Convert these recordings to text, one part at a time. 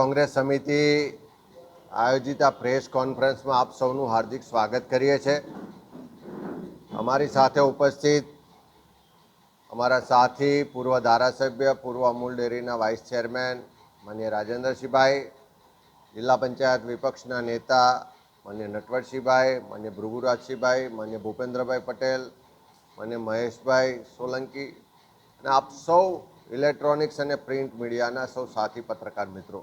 કોંગ્રેસ સમિતિ આયોજિત આ પ્રેસ કોન્ફરન્સમાં આપ સૌનું હાર્દિક સ્વાગત કરીએ છીએ. અમારી સાથે ઉપસ્થિત અમારા સાથી, પૂર્વ ધારાસભ્ય, પૂર્વ અમૂલ ડેરીના વાઇસ ચેરમેન માન્ય રાજેન્દ્રસિંહભાઈ, જિલ્લા પંચાયત વિપક્ષના નેતા માન્ય નટવરસિંહભાઈ, માન્ય ભૃગુરાજસિંહભાઈ, માન્ય ભૂપેન્દ્રભાઈ પટેલ, માન્ય મહેશભાઈ સોલંકી અને આપ સૌ ઇલેક્ટ્રોનિક્સ અને પ્રિન્ટ મીડિયાના સૌ સાથી પત્રકાર મિત્રો.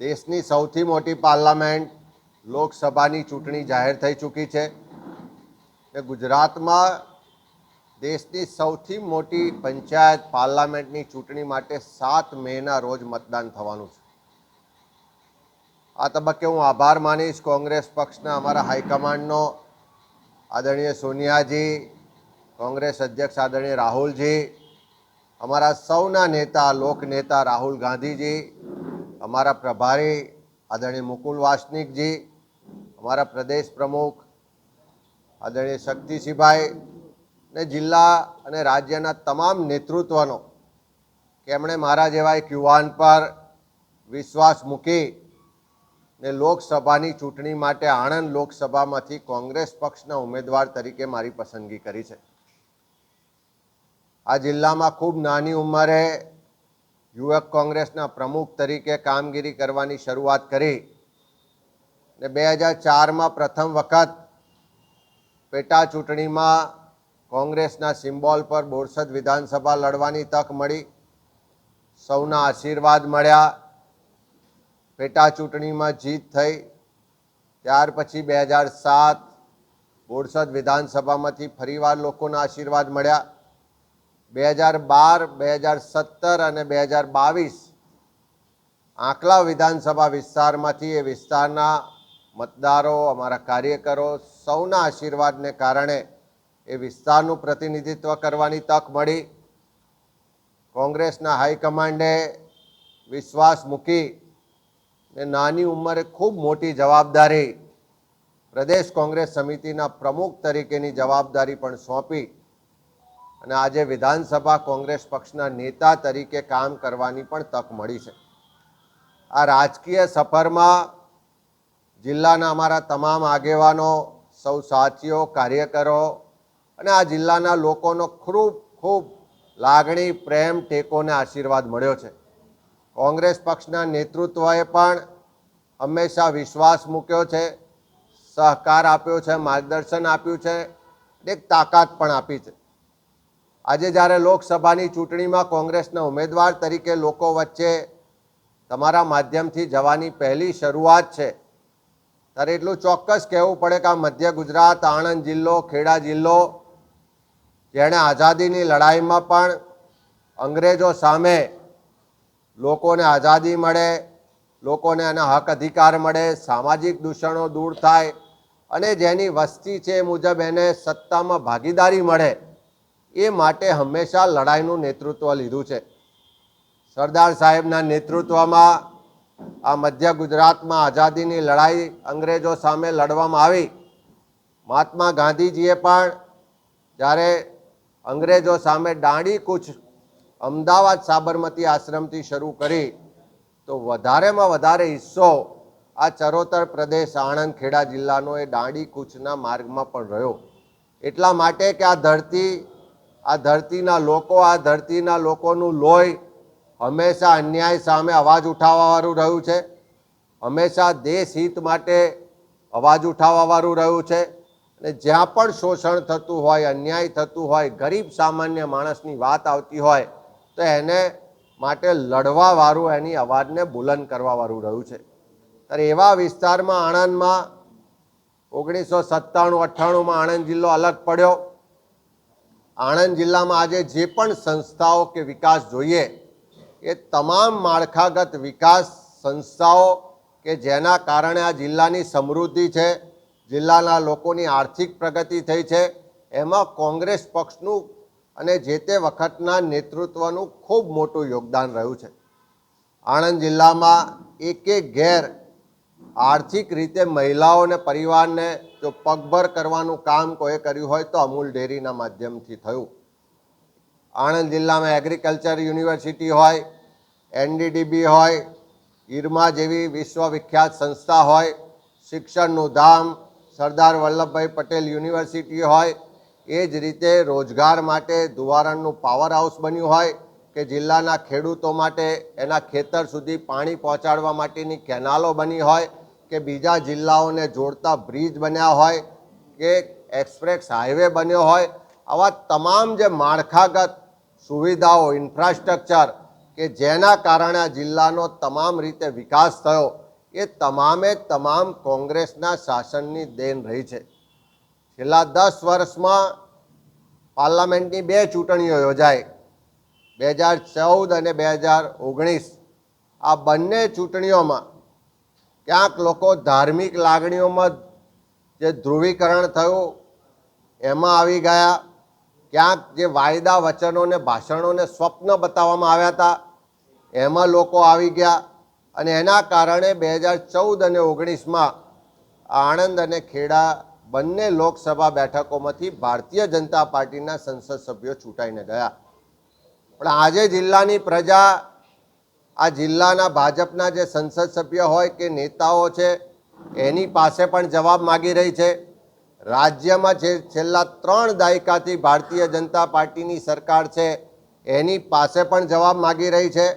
દેશની સૌથી મોટી પાર્લામેન્ટ લોકસભાની ચૂંટણી જાહેર થઈ ચૂકી છે ને ગુજરાતમાં દેશની સૌથી મોટી પંચાયત પાર્લામેન્ટની ચૂંટણી માટે સાત મેના રોજ મતદાન થવાનું છે. આ તબક્કે હું આભાર માનીશ કોંગ્રેસ પક્ષના અમારા હાઈકમાન્ડનો આદરણીય સોનિયાજી, કોંગ્રેસ અધ્યક્ષ આદરણીય રાહુલજી, અમારા સૌના નેતા, લોકનેતા રાહુલ ગાંધીજી અમારા પ્રભારી આદરણીય મુકુલ વાસનિકજી, અમારા પ્રદેશ પ્રમુખ આદરણીય શક્તિસિંહભાઈ ને જિલ્લા અને રાજ્યના તમામ નેતૃત્વનો કે એમણે મારા જેવા એક યુવાન પર વિશ્વાસ મૂકી ને લોકસભાની ચૂંટણી માટે આણંદ લોકસભામાંથી કોંગ્રેસ પક્ષના ઉમેદવાર તરીકે મારી પસંદગી કરી છે. આ જિલ્લામાં ખૂબ નાની ઉંમરે યુવક કોંગ્રેસના પ્રમુખ તરીકે કામગીરી કરવાની શરૂઆત કરી. ને બે હજાર ચારમાં પ્રથમ વખત પેટા ચૂંટણીમાં કોંગ્રેસના સિમ્બોલ પર બોરસદ વિધાનસભા લડવાની તક મળી. સૌના આશીર્વાદ મળ્યા. પેટા ચૂંટણીમાં જીત થઈ. ત્યાર પછી બે હજાર સાત બોરસદ વિધાનસભામાંથી ફરીવાર લોકોના આશીર્વાદ મળ્યા. બે હજાર બાર, બે હજાર સત્તર અને બે હજાર બાવીસ આંકલા વિધાનસભા વિસ્તારમાંથી એ વિસ્તારના મતદારો, અમારા કાર્યકરો સૌના આશીર્વાદને કારણે એ વિસ્તારનું પ્રતિનિધિત્વ કરવાની તક મળી. કોંગ્રેસના હાઈકમાન્ડે વિશ્વાસ મૂકી ને નાની ઉંમરે ખૂબ મોટી જવાબદારી પ્રદેશ કોંગ્રેસ સમિતિના પ્રમુખ તરીકેની જવાબદારી પણ સોંપી. અને આજે વિધાનસભા કોંગ્રેસ પક્ષના નેતા તરીકે કામ કરવાની પણ તક મળી છે. આ રાજકીય સફરમાં જિલ્લાના અમારા તમામ આગેવાનો, સૌ સાથીઓ, કાર્યકરો અને આ જિલ્લાના લોકોનો ખૂબ ખૂબ લાગણી, પ્રેમ ટેકો અને આશીર્વાદ મળ્યો છે. કોંગ્રેસ પક્ષના નેતૃત્વએ પણ હંમેશા વિશ્વાસ મૂક્યો છે, સહકાર આપ્યો છે, માર્ગદર્શન આપ્યું છે એક તાકાત પણ આપી છે. આજે જ્યારે લોકસભાની ચૂંટણીમાં કોંગ્રેસના ઉમેદવાર તરીકે લોકો વચ્ચે તમારા માધ્યમથી જવાની પહેલી શરૂઆત છે, ત્યારે એટલું ચોક્કસ કહેવું પડે કે આ મધ્ય ગુજરાત, આણંદ જિલ્લો, ખેડા જિલ્લો, જેણે આઝાદીની લડાઈમાં પણ અંગ્રેજો સામે લોકોને આઝાદી મળે, લોકોને એના હક અધિકાર મળે, સામાજિક દૂષણો દૂર થાય અને જેની વસ્તી છે એ મુજબ એને સત્તામાં ભાગીદારી મળે. એ માટે હંમેશા લડાઈનું નેતૃત્વ લીધું છે. સરદાર સાહેબના નેતૃત્વમાં આ મધ્ય ગુજરાતમાં આઝાદીની લડાઈ અંગ્રેજો સામે લડવામાં આવી. મહાત્મા ગાંધીજીએ પણ જ્યારે અંગ્રેજો સામે દાંડી કૂચ અમદાવાદ સાબરમતી આશ્રમથી શરૂ કરી, તો વધારેમાં વધારે હિસ્સો આ ચરોતર પ્રદેશ આણંદ ખેડા જિલ્લાનો એ દાંડી કૂચના માર્ગમાં પણ રહ્યો. એટલા માટે કે આ ધરતી આ ધરતીના લોકો, આ ધરતીના લોકોનું લોહી હંમેશા અન્યાય સામે અવાજ ઉઠાવવાવાળું રહ્યું છે. હંમેશા દેશ હિત માટે અવાજ ઉઠાવવાવાળું રહ્યું છે. અને જ્યાં પણ શોષણ થતું હોય, અન્યાય થતું હોય, ગરીબ સામાન્ય માણસની વાત આવતી હોય, તો એને માટે લડવાવાળું એની અવાજને બુલંદ કરવાવાળું રહ્યું છે. ત્યારે એવા વિસ્તારમાં આણંદમાં ઓગણીસો સત્તાણું અઠ્ઠાણુંમાં આણંદ જિલ્લો અલગ પડ્યો. આણંદ જિલ્લામાં આજે જે પણ સંસ્થાઓ કે વિકાસ જોઈએ, એ તમામ માળખાગત વિકાસ સંસ્થાઓ કે જેના કારણે આ જિલ્લાની સમૃદ્ધિ છે, જિલ્લાના લોકોની આર્થિક પ્રગતિ થઈ છે, એમાં કોંગ્રેસ પક્ષનું અને જે તે વખતના નેતૃત્વનું ખૂબ મોટું યોગદાન રહ્યું છે. આણંદ જિલ્લામાં એક એક ઘેર આર્થિક રીતે મહિલાઓને પરિવારને જો પગભર કરવાનું કામ કોઈએ કર્યું હોય તો અમૂલ ડેરીના માધ્યમથી થયું. આણંદ જિલ્લામાં એગ્રીકલ્ચર યુનિવર્સિટી હોય, એનડીડીબી હોય, ઈરમા જેવી વિશ્વવિખ્યાત સંસ્થા હોય, શિક્ષણનું ધામ, સરદાર વલ્લભભાઈ પટેલ યુનિવર્સિટી હોય, એ જ રીતે રોજગાર માટે ધુવારણનું પાવર હાઉસ બન્યું હોય કે જિલ્લાના ખેડૂતો માટે એના ખેતર સુધી પાણી પહોંચાડવા માટેની કેનાલો બની હોય કે બીજા જિલ્લાઓને જોડતા બ્રિજ બન્યા હોય કે એક્સપ્રેસ હાઈવે બન્યો હોય, આવા તમામ જે માળખાગત સુવિધાઓ, ઇન્ફ્રાસ્ટ્રક્ચર કે જેના કારણે જિલ્લાનો તમામ રીતે વિકાસ થયો, એ તમામે તમામ કોંગ્રેસના શાસનની દેન રહી છે. છેલ્લા દસ વર્ષમાં પાર્લામેન્ટની બે ચૂંટણીઓ યોજાઈ, બે હજાર ચૌદ અને બે હજાર ઓગણીસ. આ બંને ચૂંટણીઓમાં ક્યાંક લોકો ધાર્મિક લાગણીઓમાં જે ધ્રુવીકરણ થયું, એમાં આવી ગયા. ક્યાંક જે વાયદા વચનોને, ભાષણોને સ્વપ્ન બતાવવામાં આવ્યા હતા, એમાં લોકો આવી ગયા. અને એના કારણે બે હજાર ચૌદ અને ઓગણીસમાં આણંદ અને ખેડા બંને લોકસભા બેઠકોમાંથી ભારતીય જનતા પાર્ટીના સંસદ સભ્યો ચૂંટાઈને ગયા. પણ આજે જિલ્લાની પ્રજા આ જિલ્લાના ભાજપના જે સંસદ સભ્ય હોય કે નેતાઓ છે, એની પાસે પણ જવાબ માગી રહી છે. રાજ્યમાં જે છેલ્લા ત્રણ દાયકાથી ભારતીય જનતા પાર્ટીની સરકાર છે, એની પાસે પણ જવાબ માગી રહી છે.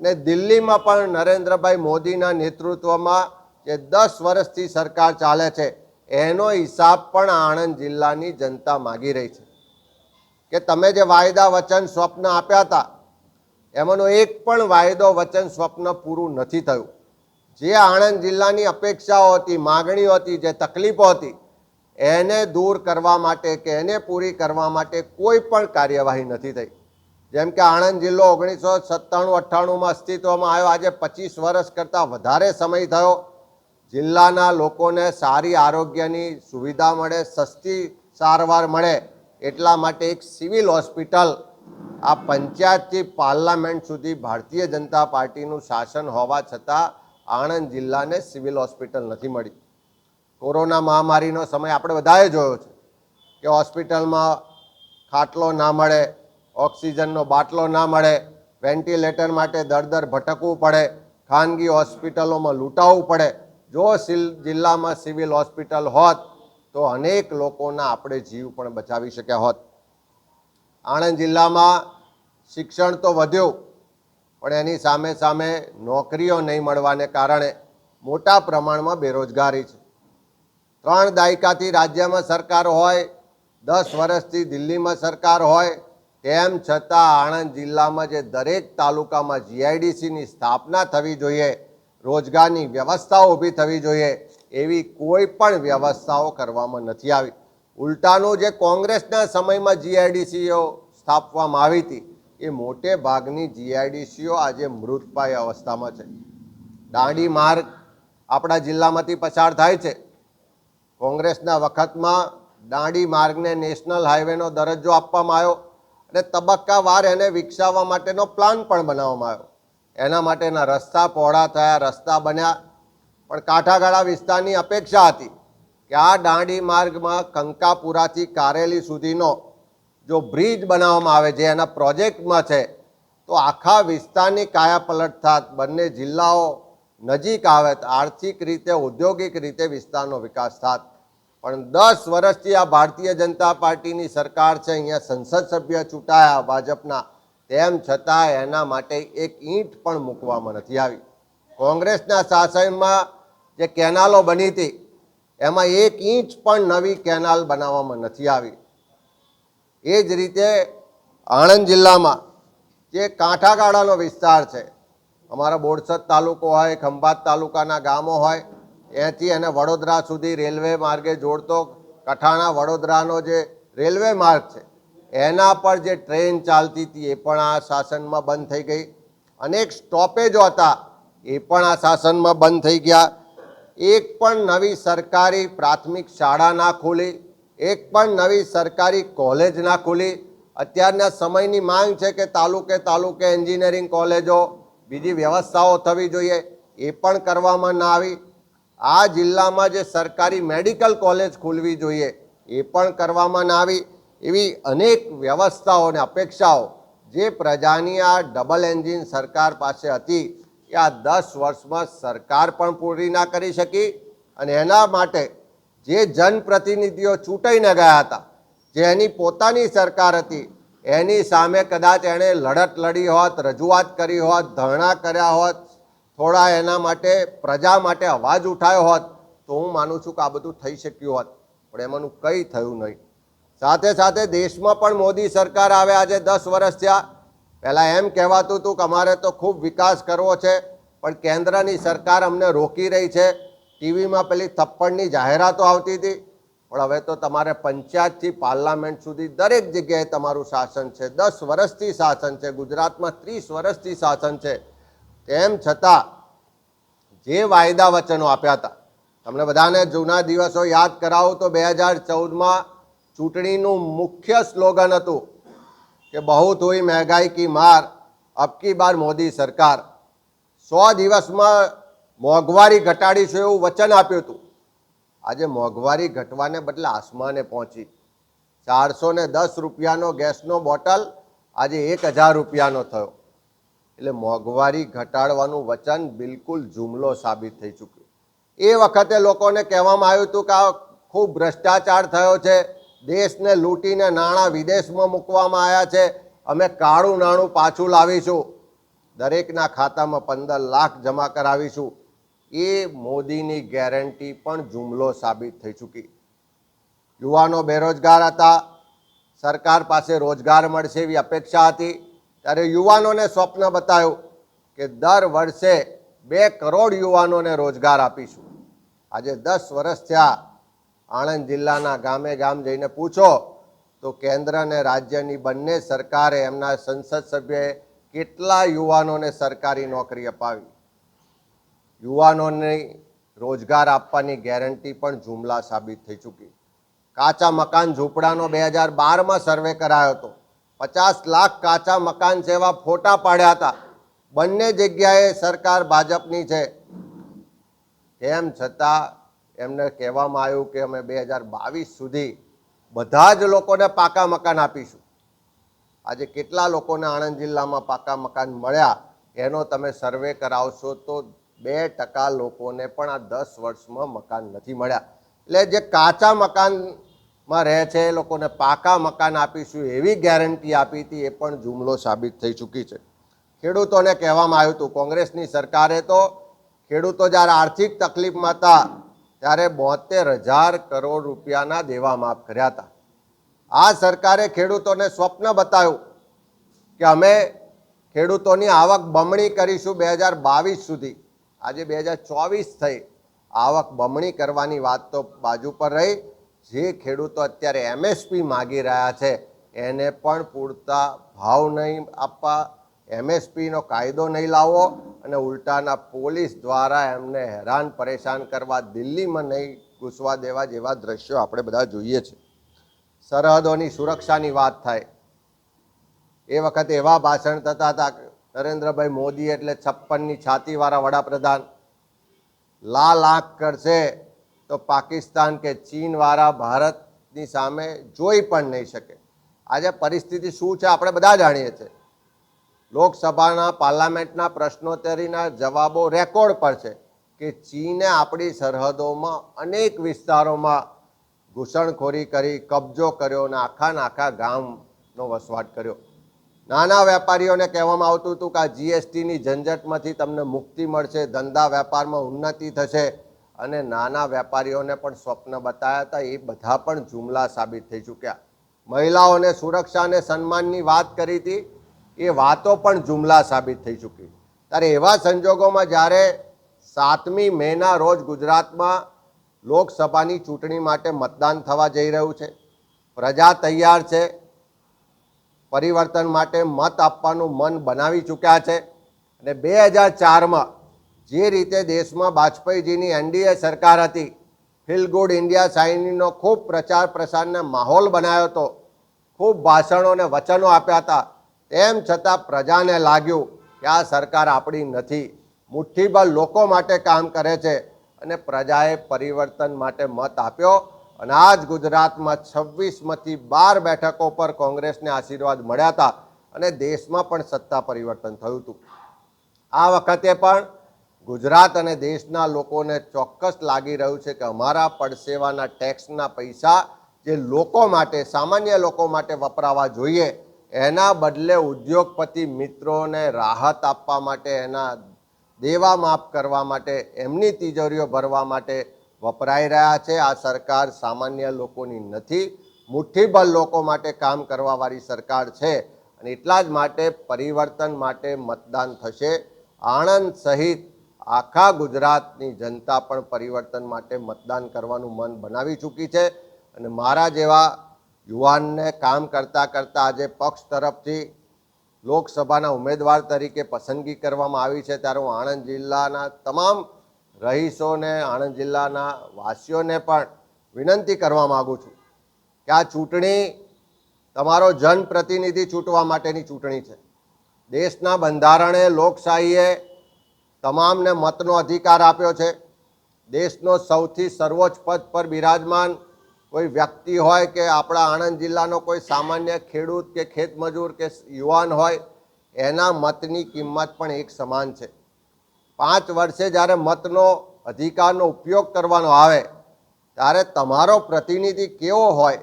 ને દિલ્હીમાં પણ નરેન્દ્રભાઈ મોદીના નેતૃત્વમાં જે દસ વર્ષથી સરકાર ચાલે છે, એનો હિસાબ પણ આણંદ જિલ્લાની જનતા માગી રહી છે. કે તમે જે વાયદા વચન સ્વપ્ન આપ્યા હતા એમાંનો એક પણ વાયદો વચન સ્વપ્ન પૂરું નથી થયું. જે આણંદ જિલ્લાની અપેક્ષાઓ હતી, માગણીઓ હતી, જે તકલીફો હતી, એને દૂર કરવા માટે કે એને પૂરી કરવા માટે કોઈ પણ કાર્યવાહી નથી થઈ. જેમ કે આણંદ જિલ્લો ઓગણીસો સત્તાણું, અઠ્ઠાણુંમાં અસ્તિત્વમાં આવ્યો. આજે પચીસ વર્ષ કરતાં વધારે સમય થયો. જિલ્લાના લોકોને સારી આરોગ્યની સુવિધા મળે, સસ્તી સારવાર મળે, એટલા માટે એક સિવિલ હોસ્પિટલ આ પંચાયતથી પાર્લામેન્ટ સુધી ભારતીય જનતા પાર્ટીનું શાસન હોવા છતાં આણંદ જિલ્લાને સિવિલ હોસ્પિટલ નથી મળી. કોરોના મહામારીનો સમય આપણે બધાએ જોયો છે કે હોસ્પિટલમાં ખાટલો ના મળે, ઓક્સિજનનો બાટલો ના મળે, વેન્ટિલેટર માટે દર દર ભટકવું પડે, ખાનગી હોસ્પિટલોમાં લૂંટાવવું પડે. જો જિલ્લામાં સિવિલ હોસ્પિટલ હોત તો અનેક લોકોના આપણે જીવ પણ બચાવી શક્યા હોત. આણંદ જિલ્લામાં શિક્ષણ તો વધ્યું, પણ એની સામે સામે નોકરીઓ નહીં મળવાને કારણે મોટા પ્રમાણમાં બેરોજગારી છે. ત્રણ દાયકાથી રાજ્યમાં સરકાર હોય, દસ વર્ષથી દિલ્હીમાં સરકાર હોય, તેમ છતાં આણંદ જિલ્લામાં જે દરેક તાલુકામાં જીઆઈડીસીની સ્થાપના થવી જોઈએ, રોજગારની વ્યવસ્થાઓ ઊભી થવી જોઈએ, એવી કોઈ પણ વ્યવસ્થાઓ કરવામાં નથી આવી. ઉલટાનું જે કોંગ્રેસના સમયમાં જીઆઈડીસીઓ સ્થાપવામાં આવી હતી, એ મોટે ભાગની જીઆઈડીસીઓ આજે મૃતપાય અવસ્થામાં છે. દાંડી માર્ગ આપણા જિલ્લામાંથી પસાર થાય છે. કોંગ્રેસના વખતમાં દાંડી માર્ગને નેશનલ હાઈવેનો દરજ્જો આપવામાં આવ્યો અને તબક્કાવાર એને વિકસાવવા માટેનો પ્લાન પણ બનાવવામાં આવ્યો. એના માટેના રસ્તા પહોળા થયા, રસ્તા બન્યા, પણ કાંઠાગાળા વિસ્તારની અપેક્ષા હતી. કે આ દાંડી માર્ગમાં કંકાપુરાથી કારેલી સુધીનો જો બ્રિજ બનાવવામાં આવે, જે એના પ્રોજેક્ટમાં છે, તો આખા વિસ્તારની કાયાપલટ થાત બંને જિલ્લાઓ નજીક આવે આર્થિક રીતે, ઔદ્યોગિક રીતે વિસ્તારનો વિકાસ થાત. પણ દસ વર્ષથી આ ભારતીય જનતા પાર્ટીની સરકાર છે, અહીંયા સંસદ સભ્ય ચૂંટાયા, ભાજપના, તેમ છતાં એના માટે એક ઈંટ પણ મૂકવામાં નથી આવી. કોંગ્રેસના શાસનમાં જે કેનાલો બની હતી એમાં એક ઇંચ પણ નવી કેનાલ બનાવવામાં નથી આવી. એ જ રીતે આણંદ જિલ્લામાં જે કાંઠાગાળાનો વિસ્તાર છે, અમારા બોરસદ તાલુકો હોય, ખંભાત તાલુકાના ગામો હોય, એથી એને વડોદરા સુધી રેલવે માર્ગે જોડતો કઠાણા વડોદરાનો જે રેલવે માર્ગ છે, એના પર જે ટ્રેન ચાલતી હતી એ પણ આ શાસનમાં બંધ થઈ ગઈ. અનેક સ્ટોપેજો હતા, એ પણ આ શાસનમાં બંધ થઈ ગયા. એક પણ નવી સરકારી પ્રાથમિક શાળા ના ખોલી, એક પણ નવી સરકારી કોલેજ ના ખોલી. અત્યારના સમયની માંગ છે કે તાલુકે તાલુકે એન્જિનિયરિંગ કોલેજો, બીજી વ્યવસ્થાઓ થવી જોઈએ, એ પણ કરવામાં ના આવી. આ જિલ્લામાં જે સરકારી મેડિકલ કોલેજ ખોલવી જોઈએ, એ પણ કરવામાં ના આવી. એવી અનેક વ્યવસ્થાઓ અને અપેક્ષાઓ જે પ્રજાની આ ડબલ એન્જિન સરકાર પાસે હતી એ આ દસ વર્ષમાં સરકાર પણ પૂરી ના કરી શકી અને એના માટે જે જનપ્રતિનિધિઓ ચૂંટાઈને ગયા હતા, જે એની પોતાની સરકાર હતી, એની સામે કદાચ એણે લડત લડી હોત, રજૂઆત કરી હોત, ધરણા કર્યા હોત, થોડા એના માટે, પ્રજા માટે અવાજ ઉઠાયો હોત, તો હું માનું છું કે આ બધું થઈ શક્યું હોત, પણ એમાંનું કંઈ થયું નહીં. સાથે સાથે દેશમાં પણ મોદી સરકાર આવે, આજે દસ વર્ષ થયા પહેલાં એમ કહેવાતું હતું કે અમારે તો ખૂબ વિકાસ કરવો છે, પણ કેન્દ્રની સરકાર અમને રોકી રહી છે. ટીવીમાં પેલી થપ્પડની જાહેરાતો આવતી હતી. પણ હવે તો તમારે પંચાયતથી પાર્લામેન્ટ સુધી દરેક જગ્યાએ તમારું શાસન છે. દસ વર્ષથી શાસન છે. ગુજરાતમાં ત્રીસ વર્ષથી શાસન છે. તેમ છતાં જે વાયદા વચનો આપ્યા હતા, તમને બધાને જૂના દિવસો યાદ કરાવું તો બે હજાર ચૌદમાં ચૂંટણીનું મુખ્ય સ્લોગન હતું કે બહુત હુઈ મહેંગાઈ કી માર, અબકી બાર મોદી સરકાર. સો દિવસમાં મોંઘવારી ઘટાડીશું એવું વચન આપ્યું હતું. આજે મોંઘવારી ઘટવાને બદલે આસમાને પહોંચી. ચારસો ને દસ રૂપિયાનો ગેસનો બોટલ આજે એક હજાર રૂપિયાનો થયો. એટલે મોંઘવારી ઘટાડવાનું વચન બિલકુલ જુમલો સાબિત થઈ ચૂક્યું. એ વખતે લોકોને કહેવામાં આવ્યું હતું કે આ ખૂબ ભ્રષ્ટાચાર થયો છે. દેશને લૂંટીને નાણાં વિદેશમાં મૂકવામાં આવ્યા છે. અમે કાળું નાણું પાછું લાવીશું. દરેકના ખાતામાં પંદર લાખ જમા કરાવીશું. એ મોદીની ગેરંટી પણ જુમલો સાબિત થઈ ચૂકી. યુવાનો બેરોજગાર હતા. સરકાર પાસે રોજગાર મળશે એવી અપેક્ષા હતી. ત્યારે યુવાનોને સ્વપ્ન બતાવ્યું કે દર વર્ષે બે કરોડ યુવાનોને રોજગાર આપીશું. આજે દસ વર્ષ થયા. આણંદ જિલ્લાના ગામે ગામ જઈને પૂછો, તો કેન્દ્ર અને રાજ્યની બંને સરકારે એમના સંસદ સભ્યએ કેટલા યુવાનોને સરકારી નોકરી અપાવી? યુવાનોને રોજગાર આપવાની ગેરંટી પણ જુમલા સાબિત થઈ ચૂકી. કાચા મકાન ઝૂંપડાનો બે હજાર બારમાં સર્વે કરાયો હતો. પચાસ લાખ કાચા મકાન જેવા ફોટા પાડ્યા હતા. બંને જગ્યાએ સરકાર ભાજપની છે. તેમ છતાં એમને કહેવામાં આવ્યું કે અમે બે હજાર બાવીસ સુધી બધા જ લોકોને પાકા મકાન આપીશું. આજે કેટલા લોકોને આણંદ જિલ્લામાં પાકા મકાન મળ્યા, એનો તમે સર્વે કરાવશો તો બે ટકા લોકોને પણ આ દસ વર્ષમાં મકાન નથી મળ્યા. એટલે જે કાચા મકાનમાં રહે છે, એ લોકોને પાકા મકાન આપીશું એવી ગેરંટી આપી હતી, એ પણ જુમલો સાબિત થઈ ચૂકી છે. ખેડૂતોને કહેવામાં આવ્યું હતું, કોંગ્રેસની સરકારે તો ખેડૂતો જ્યારે આર્થિક તકલીફમાં હતા ત્યારે બોતેર હજાર કરોડ રૂપિયાના દેવા માફ કર્યા હતા. આ સરકારે ખેડૂતોને સ્વપ્ન બતાવ્યું કે અમે ખેડૂતોની આવક બમણી કરીશું બે હજાર બાવીસ સુધી. આજે બે હજાર ચોવીસ થઈ. આવક બમણી કરવાની વાત તો બાજુ પર રહી. જે ખેડૂતો અત્યારે એમએસપી માગી રહ્યા છે, એને પણ પૂરતા ભાવ નહીં આપવા એમએસપીનો કાયદો નહીં લાવવો અને ઉલટાના પોલીસ દ્વારા એમને હેરાન પરેશાન કરવા, દિલ્હીમાં નહીં ઘૂસવા દેવા જેવા દ્રશ્યો આપણે બધા જોઈએ છે. સરહદોની સુરક્ષાની વાત થાય. એ વખતે એવા ભાષણ થતા હતા નરેન્દ્રભાઈ મોદી એટલે છપ્પનની છાતીવાળા વડાપ્રધાન. લાલ આંખ કરશે તો પાકિસ્તાન કે ચીનવાળા ભારતની સામે જોઈ પણ નહીં શકે. આજે પરિસ્થિતિ શું છે આપણે બધા જાણીએ છીએ. લોકસભાના, પાર્લામેન્ટના પ્રશ્નોત્તરીના જવાબો રેકોર્ડ પર છે કે ચીને આપણી સરહદોમાં અનેક વિસ્તારોમાં ઘૂસણખોરી કરી, કબજો કર્યો અને આખા નાખા ગામનો વસવાટ કર્યો. નાના વેપારીઓને કહેવામાં આવતું હતું કે આ જીએસટીની ઝંઝટમાંથી તમને મુક્તિ મળશે, ધંધા વેપારમાં ઉન્નતિ થશે અને નાના વેપારીઓને પણ સ્વપ્ન બતાવ્યા હતા. એ બધા પણ જુમલા સાબિત થઈ ચૂક્યા. મહિલાઓને સુરક્ષા અને સન્માનની વાત કરી હતી. એ વાતો પણ જુમલા સાબિત થઈ ચૂકી. ત્યારે એવા સંજોગોમાં જ્યારે સાતમી મેના રોજ ગુજરાતમાં લોકસભાની ચૂંટણી માટે મતદાન થવા જઈ રહ્યું છે, પ્રજા તૈયાર છે, પરિવર્તન માટે મત આપવાનું મન બનાવી ચૂક્યા છે અને બે હજાર ચારમાં જે રીતે દેશમાં વાજપેયીજીની એનડીએ સરકાર હતી ફીલ ગુડ ઇન્ડિયા સાઇનીનો ખૂબ પ્રચાર પ્રસારને માહોલ બનાવ્યો હતો ખૂબ ભાષણો અને વચનો આપ્યા હતા તેમ છતાં પ્રજાને લાગ્યું કે આ સરકાર આપણી નથી. મુઠ્ઠીભર લોકો માટે કામ કરે છે અને પ્રજાએ પરિવર્તન માટે મત આપ્યો અને આજ ગુજરાતમાં છવ્વીસમાંથી બાર બેઠકો પર કોંગ્રેસને આશીર્વાદ મળ્યા હતા અને દેશમાં પણ સત્તા પરિવર્તન થયું હતું. આ વખતે પણ ગુજરાત અને દેશના લોકોને ચોક્કસ લાગી રહ્યું છે કે અમારા પડસેવાના ટેક્સના પૈસા જે લોકો માટે, સામાન્ય લોકો માટે વપરાવા જોઈએ એના બદલે ઉદ્યોગપતિ મિત્રોને રાહત આપવા માટે, એના દેવા માફ કરવા માટે, એમની તિજોરીઓ ભરવા માટે વપરાઈ રહ્યા છે. આ સરકાર સામાન્ય લોકોની નથી, મુઠ્ઠીભર લોકો માટે કામ કરવાવાળી સરકાર છે અને એટલા જ માટે પરિવર્તન માટે મતદાન થશે. આણંદ સહિત આખા ગુજરાતની જનતા પણ પરિવર્તન માટે મતદાન કરવાનું મન બનાવી ચૂકી છે અને મારા જેવા યુવાનને કામ કરતાં કરતાં આજે પક્ષ તરફથી લોકસભાના ઉમેદવાર તરીકે પસંદગી કરવામાં આવી છે. ત્યારે હું આણંદ જિલ્લાના તમામ રહીશોને, આણંદ જિલ્લાના વાસીઓને પણ વિનંતી કરવા માગું છું કે આ ચૂંટણી તમારો જનપ્રતિનિધિ ચૂંટવા માટેની ચૂંટણી છે. દેશના બંધારણે લોકશાહીએ તમામને મતનો અધિકાર આપ્યો છે. દેશનો સૌથી સર્વોચ્ચ પદ પર બિરાજમાન કોઈ વ્યક્તિ હોય કે આપણા આણંદ જિલ્લાનો કોઈ સામાન્ય ખેડૂત કે ખેતમજૂર કે યુવાન હોય, એના મતની કિંમત પણ એક સમાન છે. પાંચ વર્ષે જ્યારે મતનો અધિકારનો ઉપયોગ કરવાનો આવે, ત્યારે તમારો પ્રતિનિધિ કેવો હોય,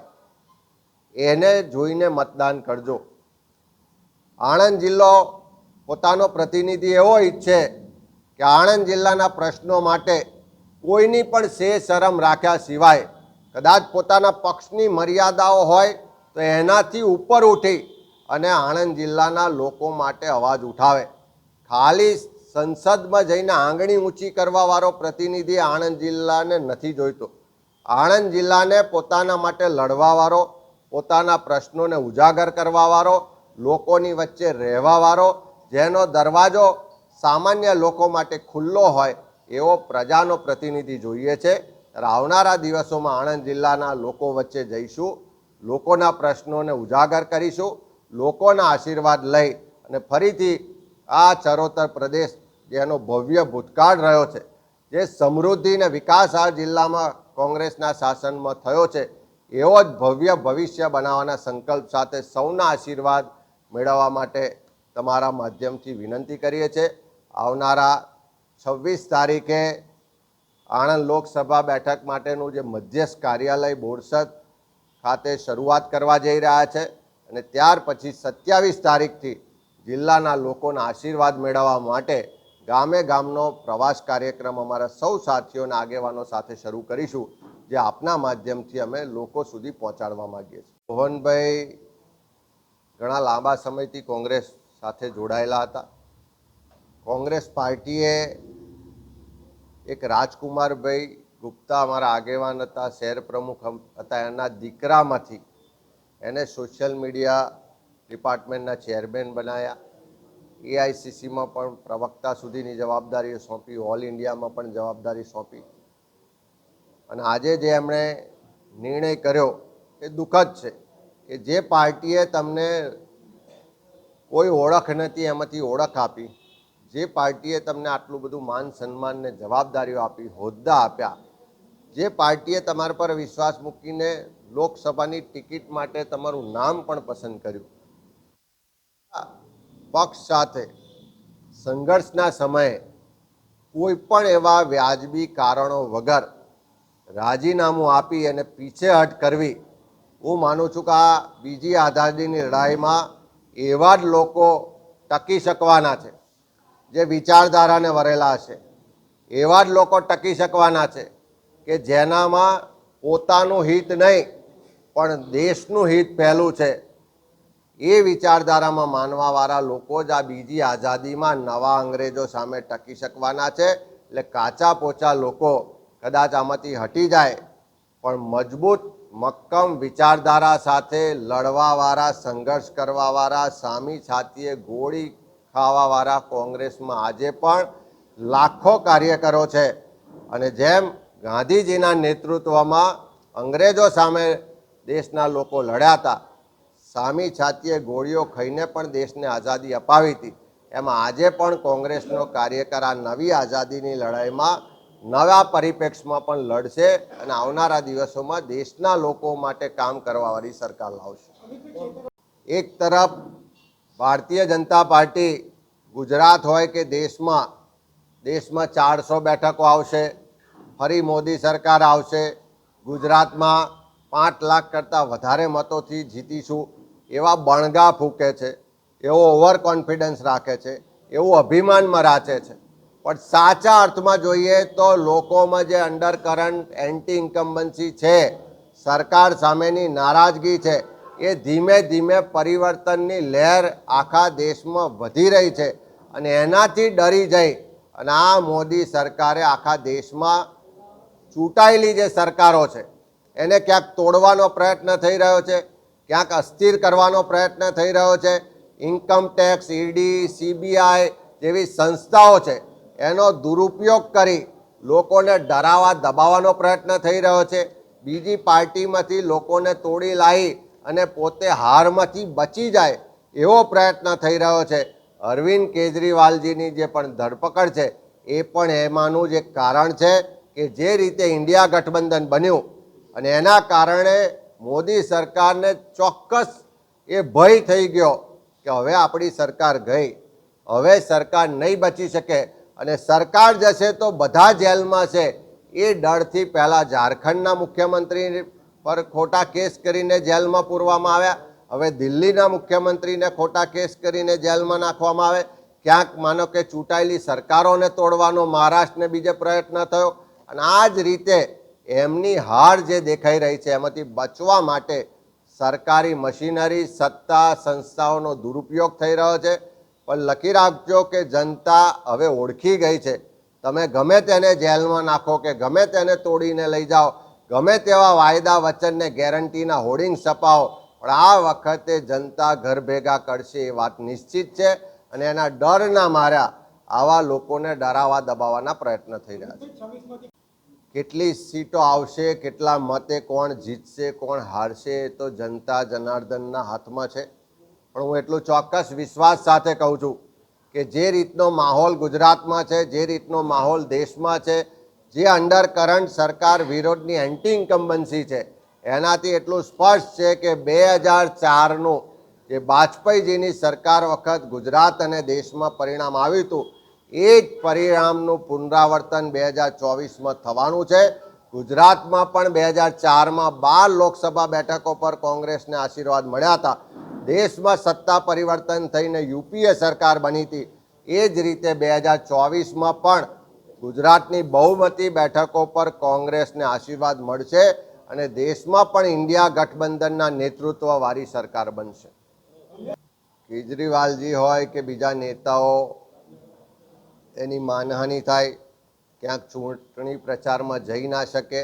એને જોઈને મતદાન કરજો. આણંદ જિલ્લો પોતાનો પ્રતિનિધિ એવો ઈચ્છે કે આણંદ જિલ્લાના પ્રશ્નો માટે કોઈની પણ સે શરમ રાખ્યા સિવાય કદાચ પોતાના પક્ષની મર્યાદાઓ હોય તો એનાથી ઉપર ઉઠી અને આણંદ જિલ્લાના લોકો માટે અવાજ ઉઠાવે. ખાલી સંસદમાં જઈને આંગળી ઊંચી કરવાવાળો પ્રતિનિધિ આણંદ જિલ્લાને નથી જોઈતો. આણંદ જિલ્લાને પોતાના માટે લડવાવાળો, પોતાના પ્રશ્નોને ઉજાગર કરવાવાળો, લોકોની વચ્ચે રહેવાવાળો, જેનો દરવાજો સામાન્ય લોકો માટે ખુલ્લો હોય એવો પ્રજાનો પ્રતિનિધિ જોઈએ છે. ત્યારે આવનારા દિવસોમાં આણંદ જિલ્લાના લોકો વચ્ચે જઈશું, લોકોના પ્રશ્નોને ઉજાગર કરીશું, લોકોના આશીર્વાદ લઈ અને ફરીથી આ ચરોતર પ્રદેશ જેનો ભવ્ય ભૂતકાળ રહ્યો છે, જે સમૃદ્ધિ અને વિકાસ આ જિલ્લામાં કોંગ્રેસના શાસનમાં થયો છે, એવો જ ભવ્ય ભવિષ્ય બનાવવાના સંકલ્પ સાથે સૌના આશીર્વાદ મેળવવા માટે તમારા માધ્યમથી વિનંતી કરીએ છીએ. આવનારા છવ્વીસ તારીખે આણંદ લોકસભા બેઠક માટેનું જે મધ્યસ્થ કાર્યાલય બોરસદ ખાતે શરૂઆત કરવા જઈ રહ્યા છે અને ત્યાર પછી સત્યાવીસ તારીખથી જિલ્લાના લોકોના આશીર્વાદ મેળવવા માટે ગામે ગામનો પ્રવાસ કાર્યક્રમ અમારા સૌ સાથીઓના આગેવાનો સાથે શરૂ કરીશું, જે આપના માધ્યમથી અમે લોકો સુધી પહોંચાડવા માંગીએ છીએ. મોહનભાઈ ઘણા લાંબા સમયથી કોંગ્રેસ સાથે જોડાયેલા હતા. કોંગ્રેસ પાર્ટીએ એક રાજકુમારભાઈ ગુપ્તા અમારા આગેવાન હતા, શહેર પ્રમુખ હતા. એના દીકરામાંથી એને સોશિયલ મીડિયા ડિપાર્ટમેન્ટના ચેરમેન બનાવ્યા એઆઈસીસીમાં પણ પ્રવક્તા સુધીની જવાબદારીઓ સોંપી, ઓલ ઇન્ડિયામાં પણ જવાબદારી સોંપી. અને આજે જે એમણે નિર્ણય કર્યો, એ દુઃખદ છે કે જે પાર્ટીએ તમને કોઈ ઓળખ નથી, એમાંથી ઓળખ આપી. જે પાર્ટીએ તમને આટલું બધું માન, સન્માન ને જવાબદારીઓ આપી, હોદ્દા આપ્યા, જે પાર્ટીએ તમારા પર વિશ્વાસ મૂકીને લોકસભાની ટિકિટ માટે તમારું નામ પણ પસંદ કર્યું. પક્ષ સાથે સંઘર્ષના સમયે કોઈ પણ એવા વ્યાજબી કારણો વગર રાજીનામું આપી અને પીછેહટ કરવી, હું માનું છું કે આ બીજી આઝાદીની લડાઈમાં એવા જ લોકો ટકી શકવાના છે. જે વિચારધારાને વરેલા છે. એવા જ લોકો ટકી શકવાના છે કે જેનામાં પોતાનું હિત નહીં, પણ દેશનું હિત પહેલું છે. એ વિચારધારામાં માનવાવાળા લોકો જ આ બીજી આઝાદીમાં નવા અંગ્રેજો સામે ટકી શકવાના છે. એટલે કાચા પોચા લોકો કદાચ આમાંથી હટી જાય, પણ મજબૂત, મક્કમ વિચારધારા સાથે લડવાવાળા, સંઘર્ષ કરવાવાળા, સામી છાતીએ ગોળી ખાવાવાળા કોંગ્રેસમાં આજે પણ લાખો કાર્યકરો છે. અને જેમ ગાંધીજીના નેતૃત્વમાં અંગ્રેજો સામે દેશના લોકો લડ્યા હતા, સામી છાતીએ ગોળીઓ ખાઈને પણ દેશને આઝાદી અપાવી હતી. એમાં આજે પણ કોંગ્રેસનો કાર્યકર આ નવી આઝાદીની લડાઈમાં નવા પરિપ્રેક્ષમાં પણ લડશે અને આવનારા દિવસોમાં દેશના લોકો માટે કામ કરવાવાળી સરકાર લાવશે. એક તરફ ભારતીય જનતા પાર્ટી ગુજરાત હોય કે દેશમાં દેશમાં ચારસો બેઠકો આવશે, ફરી મોદી સરકાર આવશે, ગુજરાતમાં પાંચ લાખ કરતાં વધારે મતોથી જીતીશું, એવા બણગા ફૂંકે છે, એવો ઓવર કોન્ફિડન્સ રાખે છે, એવું અભિમાનમાં રાચે છે. પણ સાચા અર્થમાં જોઈએ તો લોકોમાં જે અંડર કરંટ એન્ટી ઇન્કમ્બન્સી છે, સરકાર સામેની નારાજગી છે એ ધીમે ધીમે પરિવર્તનની લહેર આખા દેશમાં વધી રહી છે અને એનાથી ડરી જઈ અને આ મોદી સરકારે આખા દેશમાં ચૂંટાયેલી જે સરકારો છે, એને ક્યાંક તોડવાનો પ્રયત્ન થઈ રહ્યો છે, ક્યાંક અસ્થિર કરવાનો પ્રયત્ન થઈ રહ્યો છે ઇન્કમ ટેક્સ ઈડી સીબીઆઈ જેવી સંસ્થાઓ છે, એનો દુરુપયોગ કરી લોકોને ડરાવા દબાવવાનો પ્રયત્ન થઈ રહ્યો છે. બીજી પાર્ટીમાંથી લોકોને તોડી લાવી અને પોતે હારમાંથી બચી જાય એવો પ્રયત્ન થઈ રહ્યો છે. અરવિંદ કેજરીવાલજીની જે પણ ધરપકડ છે, એ પણ એમાંનું જ એક કારણ છે કે જે રીતે ઇન્ડિયા ગઠબંધન બન્યું અને એના કારણે મોદી સરકારને ચોક્કસ એ ભય થઈ ગયો કે હવે આપણી સરકાર ગઈ, હવે સરકાર નહીં બચી શકે અને સરકાર જશે તો બધા જેલમાં છે. એ ડરથી પહેલાં ઝારખંડના મુખ્યમંત્રી પર ખોટા કેસ કરીને જેલમાં પૂરવામાં આવ્યા. હવે દિલ્હીના મુખ્યમંત્રીને ખોટા કેસ કરીને જેલમાં નાખવામાં આવે. ક્યાંક માનો કે ચૂંટાયેલી સરકારોને તોડવાનો મહારાષ્ટ્રને બીજે પ્રયત્ન થયો. અને આ જ રીતે એમની હાર જે દેખાઈ રહી છે, એમાંથી બચવા માટે સરકારી મશીનરી, સત્તા સંસ્થાઓનો દુરુપયોગ થઈ રહ્યો છે. પણ લખી રાખજો કે જનતા હવે ઓળખી ગઈ છે. તમે ગમે તેને જેલમાં નાખો કે ગમે તેને તોડીને લઈ જાઓ. ગમે તેવા વાયદા વચનને ગેરંટીના હોર્ડિંગ છપાવો, પણ આ વખતે જનતા ઘર ભેગા કરશે એ વાત નિશ્ચિત છે અને એના ડરના માર્યા આવા લોકોને ડરાવા દબાવવાના પ્રયત્ન થઈ રહ્યા છે. કેટલી સીટો આવશે, કેટલા મતે કોણ જીતશે, કોણ હારશે એ તો જનતા જનાર્દનના હાથમાં છે. પણ હું એટલું ચોક્કસ વિશ્વાસ સાથે કહું છું કે જે રીતનો માહોલ ગુજરાતમાં છે, જે રીતનો માહોલ દેશમાં છે જે અંડર કરંટ સરકાર વિરોધની એન્ટી ઇન્કમ્બન્સી છે, એનાથી એટલું સ્પષ્ટ છે કે બે હજાર ચારનું જે વાજપેયીજીની સરકાર વખત ગુજરાત અને દેશમાં પરિણામ આવ્યું હતું, એ જ પરિણામનું પુનરાવર્તન બે હજાર ચોવીસમાં થવાનું છે. ગુજરાતમાં પણ બે હજાર ચારમાં બાર લોકસભા બેઠકો પર કોંગ્રેસને આશીર્વાદ મળ્યા હતા. દેશમાં સત્તા પરિવર્તન થઈને યુપીએ સરકાર બની હતી. એ જ રીતે બે હજાર ચોવીસમાં પણ ગુજરાતની બહુમતી બેઠકો પર કોંગ્રેસને આશીર્વાદ મળશે અને દેશમાં પણ ઇન્ડિયા ગઠબંધનના નેતૃત્વવાળી સરકાર બનશે. કેજરીવાલજી હોય કે બીજા નેતાઓ, એની માનહાનિ થાય, ક્યાંક ચૂંટણી પ્રચારમાં જઈ ના શકે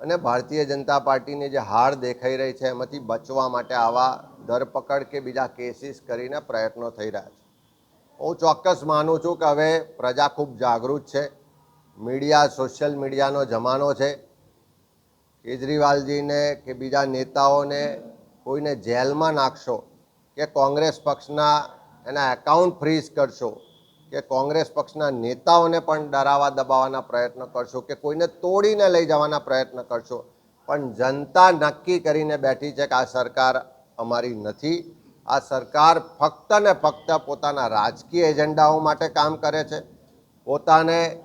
અને ભારતીય જનતા પાર્ટીની જે હાર દેખાઈ રહી છે, એમાંથી બચવા માટે આવા ધરપકડ કે બીજા કેસીસ કરીને પ્રયત્નો થઈ રહ્યા છે. હું ચોક્કસ માનું છું કે હવે પ્રજા ખૂબ જાગૃત છે. મીડિયા, સોશિયલ મીડિયાનો જમાનો છે. કેજરીવાલજીને કે બીજા નેતાઓને કોઈને જેલમાં નાખશો કે કોંગ્રેસ પક્ષના એના એકાઉન્ટ ફ્રીઝ કરશો કે કોંગ્રેસ પક્ષના નેતાઓને પણ ડરાવા દબાવવાના પ્રયત્ન કરશો કે કોઈને તોડીને લઈ જવાના પ્રયત્ન કરશો. પણ જનતા નક્કી કરીને બેઠી છે કે આ સરકાર અમારી નથી. આ સરકાર ફક્ત ને ફક્ત પોતાના રાજકીય એજન્ડાઓ માટે કામ કરે છે. પોતાને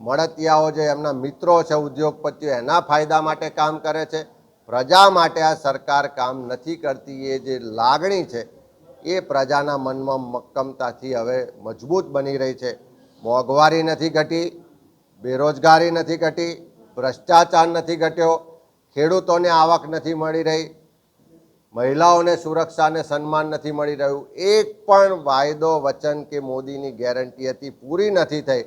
મળતિયાઓ જે એમના મિત્રો છે, ઉદ્યોગપતિઓ, એના ફાયદા માટે કામ કરે છે. પ્રજા માટે આ સરકાર કામ નથી કરતી, એ જે લાગણી છે, એ પ્રજાના મનમાં મક્કમતાથી હવે મજબૂત બની રહી છે. મોંઘવારી નથી ઘટી, બેરોજગારી નથી ઘટી, ભ્રષ્ટાચાર નથી ઘટ્યો, ખેડૂતોને આવક નથી મળી રહી મહિલાઓને સુરક્ષા અને સન્માન નથી મળી રહ્યું. એક પણ વાયદો વચન કે મોદીની ગેરંટી હતી, પૂરી નથી થઈ.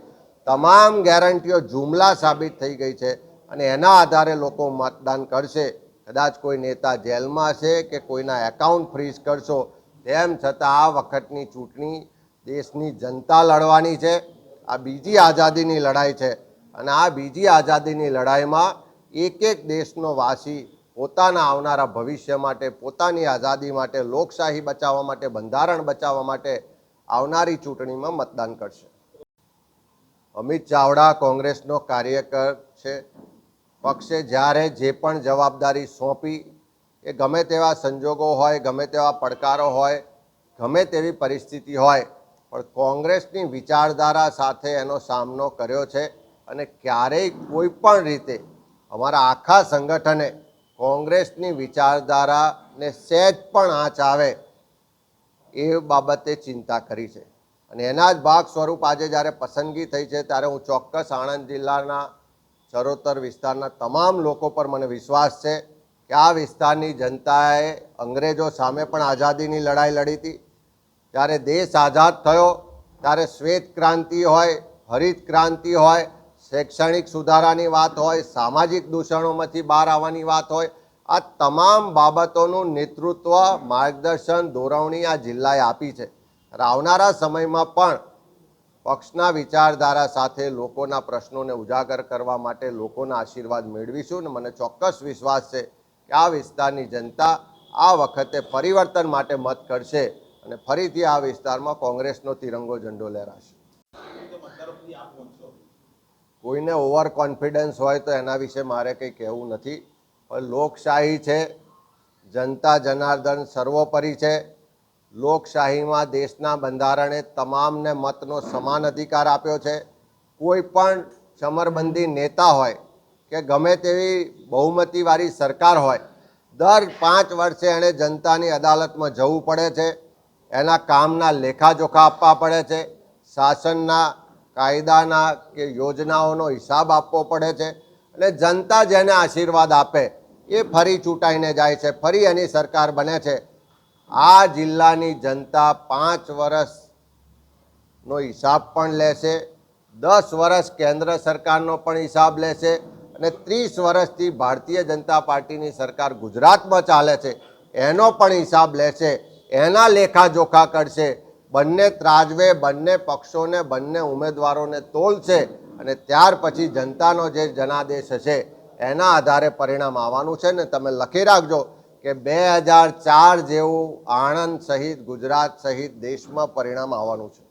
તમામ ગેરંટીઓ જુમલા સાબિત થઈ ગઈ છે અને એના આધારે લોકો મતદાન કરશે. કદાચ કોઈ નેતા જેલમાં હશે કે કોઈના એકાઉન્ટ ફ્રીઝ કરશો, તેમ છતાં આ વખતની ચૂંટણી દેશની જનતા લડવાની છે. આ બીજી આઝાદીની લડાઈ છે અને આ બીજી આઝાદીની લડાઈમાં એક એક દેશનો વાસી પોતાના આવનારા ભવિષ્ય માટે, પોતાની આઝાદી માટે, લોકશાહી બચાવવા માટે, બંધારણ બચાવવા માટે આવનારી ચૂંટણીમાં મતદાન કરશે. અમિત ચાવડા કોંગ્રેસનો કાર્યકર છે. પક્ષે જ્યારે જે પણ જવાબદારી સોંપી, એ ગમે તેવા સંજોગો હોય, ગમે તેવા પડકારો હોય, ગમે તેવી પરિસ્થિતિ હોય, પણ કોંગ્રેસની વિચારધારા સાથે એનો સામનો કર્યો છે અને ક્યારેય કોઈ પણ રીતે અમારા આખા સંગઠને કોંગ્રેસની વિચારધારાને સહેજ પણ આંચ આવે એ બાબતે ચિંતા કરી છે. અને એના જ ભાગ સ્વરૂપ આજે જ્યારે પસંદગી થઈ છે, ત્યારે હું ચોક્કસ આણંદ જિલ્લાના ચરોતર વિસ્તારના તમામ લોકો પર મને વિશ્વાસ છે કે આ વિસ્તારની જનતાએ અંગ્રેજો સામે પણ આઝાદીની લડાઈ લડી હતી. જ્યારે દેશ આઝાદ થયો, ત્યારે શ્વેત ક્રાંતિ હોય, હરિત ક્રાંતિ હોય શૈક્ષણિક સુધારાની વાત હોય, સામાજિક દૂષણોમાંથી બહાર આવવાની વાત હોય, આ તમામ બાબતોનું નેતૃત્વ માર્ગદર્શન ધોરવણી આ જિલ્લાએ આપી છે. આવનારા સમયમાં પણ પક્ષના વિચારધારા સાથે લોકોના પ્રશ્નોને ઉજાગર કરવા માટે લોકોના આશીર્વાદ મેળવીશું અને મને ચોક્કસ વિશ્વાસ છે કે આ વિસ્તારની જનતા આ વખતે પરિવર્તન માટે મત કરશે અને ફરીથી આ વિસ્તારમાં કોંગ્રેસનો તિરંગો ઝંડો લહેરાશે. કોઈને ઓવર કોન્ફિડન્સ હોય તો એના વિશે મારે કંઈ કહેવું નથી. પણ લોકશાહી છે, જનતા જનાર્દન સર્વોપરી છે. લોકશાહીમાં દેશના બંધારણે તમામને મતનો સમાન અધિકાર આપ્યો છે. કોઈ પણ ચમરબંધી નેતા હોય કે ગમે તેવી બહુમતીવાળી સરકાર હોય, દર પાંચ વર્ષે એણે જનતાની અદાલતમાં જવું પડે છે. એના કામના લેખાજોખા આપવા પડે છે. શાસનના કાયદાના કે યોજનાઓનો હિસાબ આપવો પડે છે અને જનતા જેને આશીર્વાદ આપે એ ફરી ચૂંટાઈને જાય છે, ફરી એની સરકાર બને છે. આ જિલ્લાની જનતા પાંચ વર્ષનો હિસાબ પણ લેશે, દસ વર્ષ કેન્દ્ર સરકારનો પણ હિસાબ લેશે અને ત્રીસ વર્ષથી ભારતીય જનતા પાર્ટીની સરકાર ગુજરાતમાં ચાલે છે, એનો પણ હિસાબ લેશે, એના લેખાજોખા કરશે બંને ત્રાજવે, બંને પક્ષોને, બંને ઉમેદવારોને તોલશે અને ત્યાર પછી જનતાનો જે જનાદેશ હશે, એના આધારે પરિણામ આવવાનું છે. ને તમે લખી રાખજો કે બે હજાર ચાર જેવું આણંદ સહિત ગુજરાત સહિત દેશમાં પરિણામ આવવાનું છે.